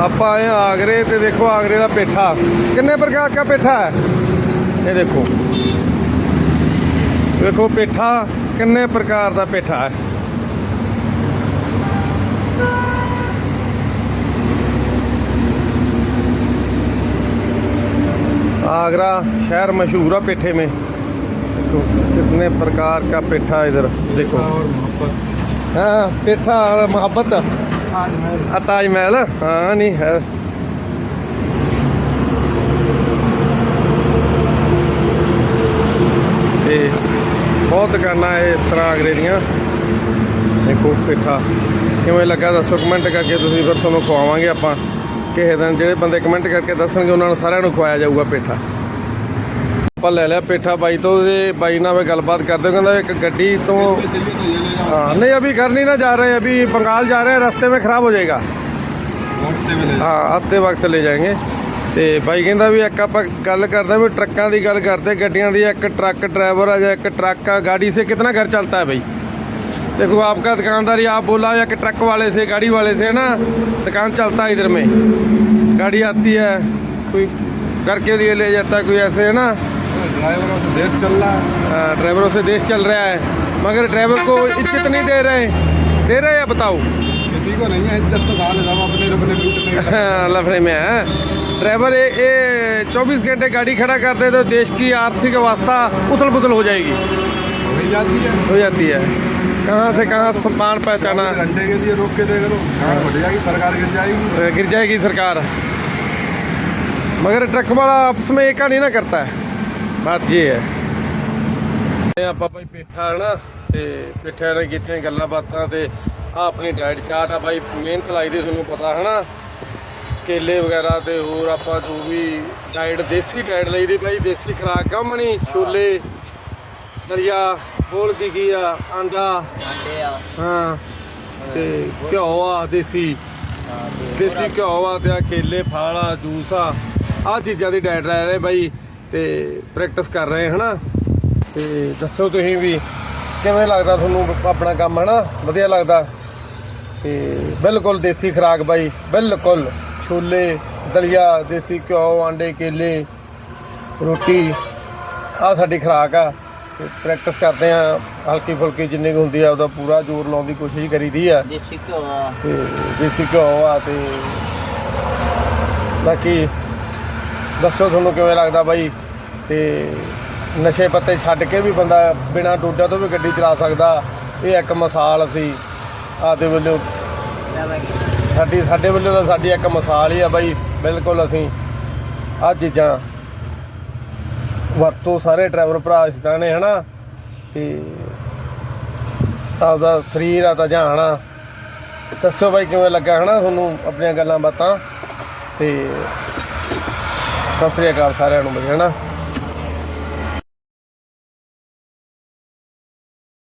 ਆਪਾਂ ਆਏ ਹਾਂ ਆਗਰੇ ਤੇ ਦੇਖੋ ਆਗਰੇ ਦਾ ਪੇਠਾ ਕਿੰਨੇ ਪ੍ਰਕਾਰ ਦਾ ਪੇਠਾ ਹੈ ਇਹ ਦੇਖੋ ਦੇਖੋ ਪੇਠਾ ਕਿੰਨੇ ਪ੍ਰਕਾਰ ਦਾ ਪੇਠਾ ਹੈ आगरा शहर मशहूर है पेठे में देखो कितने प्रकार का पेठा इधर देखो और मोहब्बत हाँ पेठा और मोहब्बत ਆ ਤਾਜ ਮਹਿਲ, ਹਾਂ, ਨਹੀਂ ਹੈ। ਤੇ ਬਹੁਤ ਦੁਕਾਨਾਂ ਇਸ ਤਰ੍ਹਾਂ ਅਗਰੇ ਦੀਆਂ। ਦੇਖੋ ਪੇਠਾ, ਕਿਵੇਂ ਲੱਗਾ ਦੱਸੋ ਕਮੈਂਟ ਕਰਕੇ ਤੁਸੀਂ ਫਿਰ ਤੁਹਾਨੂੰ ਖਵਾਵਾਂਗੇ ਆਪਾਂ। ਕਿਸੇ ਦਿਨ ਜਿਹੜੇ ਬੰਦੇ ਕਮੈਂਟ ਕਰਕੇ ਦੱਸਣਗੇ, ਉਹਨਾਂ ਨੂੰ ਸਾਰਿਆਂ ਨੂੰ ਖਵਾਇਆ ਜਾਊਗਾ ਪੇਠਾ। ਆਪਾਂ ਲੈ ਲਿਆ ਪੇਠਾ ਬਾਈ ਤੋਂ ਤੇ ਬਾਈ ਨਾਲ ਮੈਂ ਗੱਲਬਾਤ ਕਰਦੇ ਕਹਿੰਦਾ ਇੱਕ ਗੱਡੀ ਤੋਂ ਹਾਂ, ਨਹੀਂ, ਅਭੀ ਘਰ ਨਹੀਂ ਨਾ ਜਾ ਰਹੇ, ਅਭੀ ਬੰਗਾਲ ਜਾ जा ਰਸਤੇ हैं ਖਰਾਬ ਹੋ ਜਾਏਗਾ। ਹਾਂ, ਆਤੇ ਵਕਤ ਲੈ ਜਾਏਗੇ। ਤੇ ਬਾਈ ਕਹਿੰਦਾ ਵੀ ਇੱਕ ਆਪਾਂ ਗੱਲ ਕਰਦੇ ਵੀ ਟਰੱਕਾਂ ਦੀ ਗੱਲ ਕਰਦੇ ਗੱਡੀਆਂ ਦੀ, ਇੱਕ ਟਰੱਕ ਡਰਾਈਵਰ ਆ ਜਾਂ ਇੱਕ ਟਰੱਕ ਆ, ਗਾੜੀ ਸੇ ਕਿਤਨਾ ਘਰ ਚੱਲਦਾ ਹੈ ਬਾਈ? देखो आपका दुकानदारी आप ਆਪ या कि ट्रक वाले से गाड़ी वाले से ना ਨਾ ਦੁਕਾਨ है इधर में ਗਾੜੀ ਆਤੀ ਹੈ, ਕੋਈ ਕਰਕੇ के लिए ले जाता है कोई ऐसे ड्राइवरों से देश चल रहा है। हाँ, ड्राइवरों से देश चल रहा है। मगर ड्राइवर को इज़्ज़त नहीं दे रहे दे रहे या बताओ? किसी को नहीं है इज़्ज़त तो अपने अपने हाँ, लफड़े में है। ड्राइवर ये ये चौबीस घंटे गाड़ी खड़ा कर दे तो देश की आर्थिक अवस्था उथल पुथल हो जाएगी। हो जाती है। हो जाती है। कहाँ से कहाँ सामान पहुँचाना? घंटे के लिए रोक के देख लो। जाएगी सरकार गिर जाएगी। गिर जाएगी सरकार। मगर ट्रक वाला आपस में एका नहीं ना करता है। ਮਰਜ਼ੀ ਹੈ। ਤੇ ਆਪਾਂ ਬਾਈ ਪੇਠਾ ਨਾ, ਤੇ ਪੇਠਾ ਨਾਲ ਕਿੱਥੇ ਗੱਲਾਂ ਬਾਤਾਂ ਤੇ ਆ ਆਪਣੀ ਡਾਈਟ ਚਾਰਟ ਆ ਭਾਈ ਮਿਹਨਤ ਲਾਈ ਦੀ ਤੁਹਾਨੂੰ ਪਤਾ ਹਨਾ ਕੇਲੇ ਵਗੈਰਾ ਤੇ ਹੋਰ ਆਪਾਂ ਜੋ ਵੀ ਡਾਈਟ ਦੇਸੀ ਡਾਈਟ ਲਈਦੀ ਬਾਈ, ਦੇਸੀ ਖਰਾਕ, ਗਮਣੀ, ਛੋਲੇ ਦਰਿਆ ਬੋਲ ਕੀ ਕੀ ਆ, ਆਂਡਾ, ਹਾਂ, ਤੇ ਘਿਓ ਆ, ਦੇਸੀ। ਦੇਸੀ ਘਿਓ ਆ ਤੇ ਆ ਕੇਲੇ, ਫਾਲਾ ਜੂਸ ਆ। ਆ ਚੀਜ਼ਾਂ ਦੀ ਡਾਈਟ ਲੈ ਰਹੇ ਬਾਈ। ਤੇ ਪ੍ਰੈਕਟਿਸ ਕਰ ਰਹੇ ਹਨਾ। ਤੇ ਦੱਸੋ ਤੁਸੀਂ ਵੀ ਕਿਵੇਂ ਲੱਗਦਾ ਤੁਹਾਨੂੰ ਆਪਣਾ ਕੰਮ ਹਨਾ? ਵਧੀਆ ਲੱਗਦਾ? ਤੇ ਬਿਲਕੁਲ ਦੇਸੀ ਖੁਰਾਕ ਬਾਈ ਬਿਲਕੁਲ। ਛੋਲੇ ਦਲੀਆ ਦੇਸੀ ਘਿਓ ਆਂਡੇ ਕੇਲੇ ਰੋਟੀ ਆ ਸਾਡੀ ਖੁਰਾਕ ਆ। ਤੇ ਪ੍ਰੈਕਟਿਸ ਕਰਦੇ ਆ ਹਲਕੀ ਫੁਲਕੀ ਜਿੰਨੀ ਕੁ ਹੁੰਦੀ ਆ ਉਹਦਾ ਪੂਰਾ ਜ਼ੋਰ ਲਾਉਣ ਦੀ ਕੋਸ਼ਿਸ਼ ਕਰੀਦੀ ਆ। ਦੇਸੀ ਘਿਓ ਆ। ਤੇ ਦੇਸੀ ਘਿਓ ਆ ਤੇ ਬਾਕੀ ਦੱਸੋ ਤੁਹਾਨੂੰ ਕਿਵੇਂ ਲੱਗਦਾ ਬਾਈ? ਤੇ ਨਸ਼ੇ ਪੱਤੇ ਛੱਡ ਕੇ ਵੀ ਬੰਦਾ ਬਿਨਾਂ ਡੋਡਿਆਂ ਤੋਂ ਵੀ ਗੱਡੀ ਚਲਾ ਸਕਦਾ, ਇਹ ਇੱਕ ਮਿਸਾਲ ਅਸੀਂ ਆਦੇ ਵੱਲੋਂ ਸਾਡੀ, ਸਾਡੇ ਵੱਲੋਂ ਤਾਂ ਸਾਡੀ ਇੱਕ ਮਿਸਾਲ ਹੀ ਆ ਬਾਈ, ਬਿਲਕੁਲ ਅਸੀਂ ਆ ਚੀਜ਼ਾਂ ਵਰਤੋਂ ਸਾਰੇ ਡਰਾਈਵਰ ਭਰਾ ਇਸ ਤਰ੍ਹਾਂ ਨੇ, ਹਨਾ? ਤੇ ਆਪਦਾ ਸਰੀਰ ਆ ਤਾਂ ਜਾਣਾ ਦੱਸਿਓ ਬਾਈ ਕਿਵੇਂ ਲੱਗਾ, ਹਨਾ, ਤੁਹਾਨੂੰ ਆਪਣੀਆਂ ਗੱਲਾਂ ਬਾਤਾਂ? ਤੇ ਸਤਿ ਸ੍ਰੀ ਅਕਾਲ ਸਾਰਿਆਂ ਨੂੰ ਬਈ ਹਨਾ?